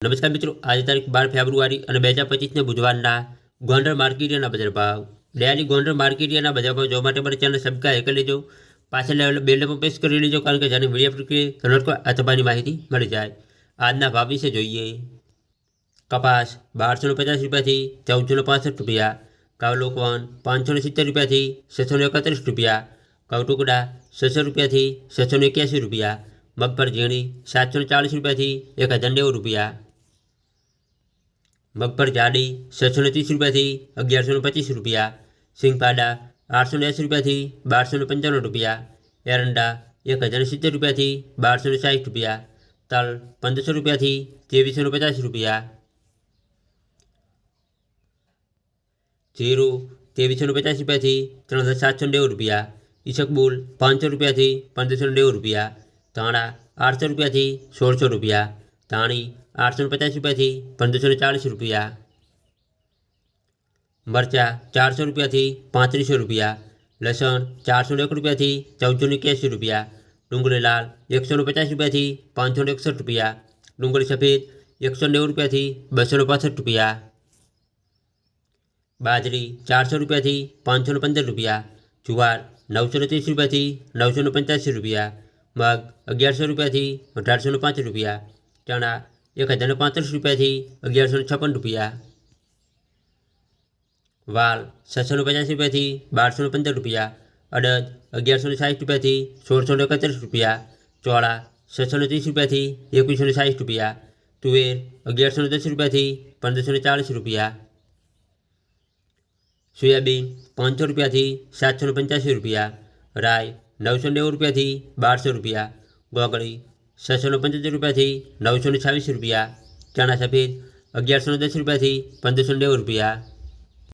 નમસ્કાર મિત્રો આજે તારીખ બાર ફેબ્રુઆરી અને બે હજાર પચીસને બુધવારના ગોંડલ માર્કેટિયાના બજાર ભાવ ડેલી ગોંડલ માર્કેટિયાના બજાર ભાવ જોવા માટે મારી ચેનલ સબસ્ક્રાઈબ કરી લેજો પાછળ લેવલ બેલ પર પ્રેસ કરી લેજો કારણ કે જેની વિડીયો પ્રક્રિયા તરત આ તમારી માહિતી મળી જાય આજના ભાવ વિશે જોઈએ કપાસ બારસો પચાસ રૂપિયાથી ચૌદસો પાસઠ રૂપિયા કાવલોકવન પાંચસો ને સિત્તેર રૂપિયાથી છસો ને એકત્રીસ રૂપિયા કવટુકડા છસો રૂપિયાથી છસો ને એક્યાસી રૂપિયા મગફળ ઝીણી સાતસો ને ચાલીસ રૂપિયાથી એક હજાર નેવું રૂપિયા મગફળ જાડી છસો ને ત્રીસ રૂપિયાથી અગિયારસો ને પચીસ રૂપિયા સિંગપાડા આઠસો ને એંસી રૂપિયાથી બારસો ને પંચાણું રૂપિયા એરંડા એક હજાર ને સિત્તેર રૂપિયાથી બારસો ને સાઠ રૂપિયા તલ પંદરસો રૂપિયાથી ત્રેવીસો ને પચાસ રૂપિયા જીરું ત્રેવીસો ને પચાસ રૂપિયાથી ત્રણ હજાર સાતસો ને નેવું રૂપિયા ઈસકબુલ પાંચસો રૂપિયાથી પંદરસો ને નેવું રૂપિયા ધાણા આઠસો રૂપિયાથી સોળસો રૂપિયા ધાણી આઠસો ને પચાસ રૂપિયાથી પંદરસો ને ચાલીસ રૂપિયા મરચાં ચારસો રૂપિયાથી પાંત્રીસો રૂપિયા લસણ ચારસો ને એક રૂપિયાથી ચૌદસો ને એક્યાસી રૂપિયા ડુંગળી લાલ એકસો ને પચાસ રૂપિયાથી પાંચસો ને એકસઠ રૂપિયા ડુંગળી સફેદ એકસો નેવું રૂપિયાથી બસો ને પાસઠ રૂપિયા બાજરી ચારસો રૂપિયાથી પાંચસો ને પંદર રૂપિયા જુવાર નવસો ને ત્રીસ રૂપિયાથી નવસો ને પંચ્યાસી રૂપિયા મગ અગિયારસો રૂપિયાથી અઢારસો ને પાંચ રૂપિયા ચણા એક હજાર ને પાંત્રીસ રૂપિયાથી અગિયારસો ને છપ્પન રૂપિયા વાલ છસો ને પચાસ રૂપિયાથી બારસો ને પંદર રૂપિયા અડદ અગિયારસો ને સાઠ રૂપિયાથી સોળસો ને એકત્રીસ રૂપિયા ચોળા છસો ને ત્રીસ રૂપિયાથી એકવીસો ને સાઠ રૂપિયા તુવેર અગિયારસો ને દસ રૂપિયાથી પંદરસો ને ચાલીસ રૂપિયા સોયાબીન પાંચસો રૂપિયાથી સાતસો ને પંચ્યાસી રૂપિયા રાય નવસો નેવું રૂપિયાથી બારસો રૂપિયા ગોગળી છસો ને પંચોતેર રૂપિયાથી નવસો ને છવ્વીસ રૂપિયા. ચણા સફેદ અગિયારસો ને દસ રૂપિયાથી પંદરસો નેવું રૂપિયા.